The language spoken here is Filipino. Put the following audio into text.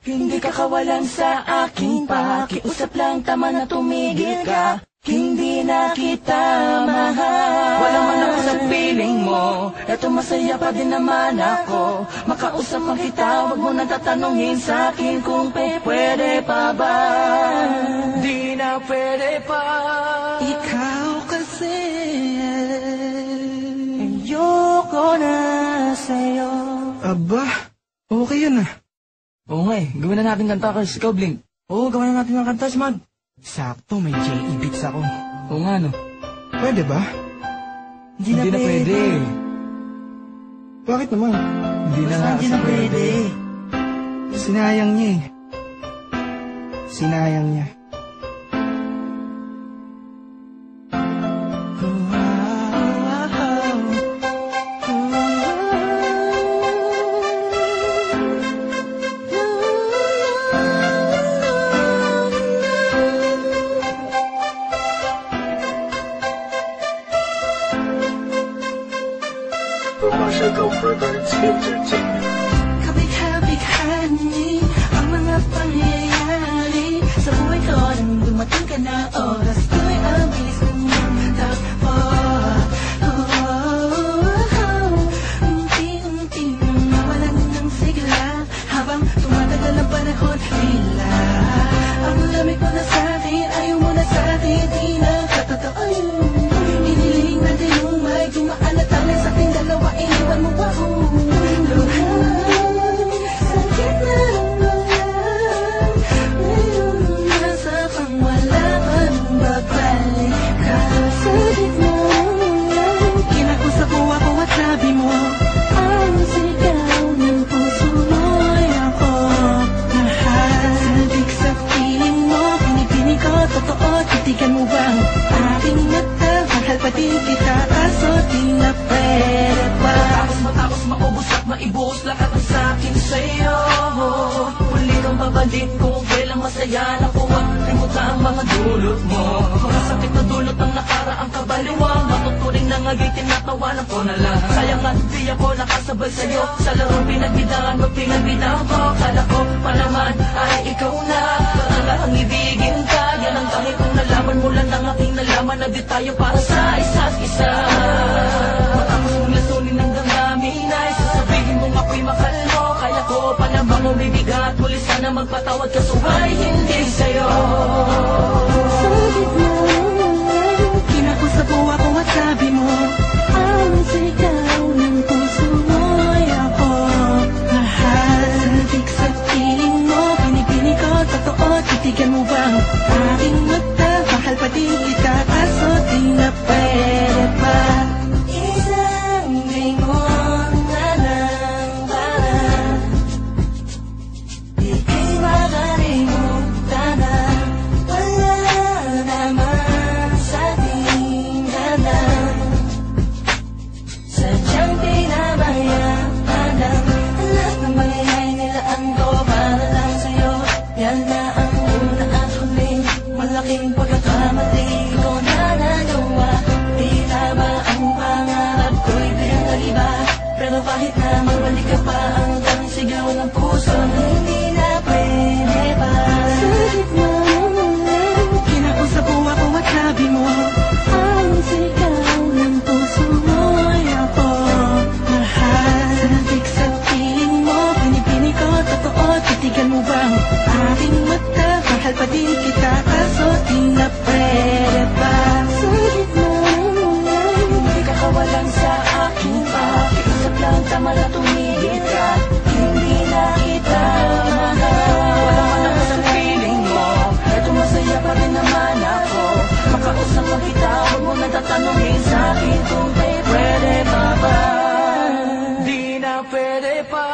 Hindi ka kawalan sa aking pakiusap lang tama na tumigil ka. Hindi na kita mahal. Wala man ako sa piling mo. Eto masaya pa din naman ako. Makausap man kita Huwag mo na tatanungin sa akin Kung pe pwede pa ba. Di na pwede pa. Ikaw kasi Ayoko na sa'yo. Aba, okay yun ah. Oo nga eh, gawin na natin kanta kasi ikaw, Blink. Oo, gawin na natin ng kanta, Smad. Sakto, may J.E. beats ako. Oo nga, no? Pwede ba? Hindi na, pwede. Bakit naman? Hindi na nga Hindi na pwede. Sinayang niya eh. Sinayang niya. Russia, go further, it's you. At maibuhos lahat ng sakin sa'yo. Muli kang babalik kung kailang masaya na kuha Limutan ang mga dulot mo. Mga sakit na dulot ng nakaraang kabaliwang Matuturing na ngagitin na tawanan ko na lang. Sayang at di ako nakasabay sa'yo. Sa larong pinagbidahan mo pinagbidahan ko. Kala ko pa ay ikaw na. Talaga ang ibigin ka. Yan ang tanging kong nalaman mula ng aking nalaman Na di tayo para sa isa't isa namang umibigat Muli sana magpatawad ka suway hindi sa'yo Titigan mo ba ang aking mata? Mahal pa din kita kaso di na pwede pa Sulit mo Hindi ka kawalan sa akin pa. Iusap lang tama na tumigil ka Hindi na kita mahal. Wala man ako sa feeling mo Eto masaya pa rin naman ako. Makausap lang kita Huwag mo natatanungin sa akin Kung pwede pa ba. Di na pwede pa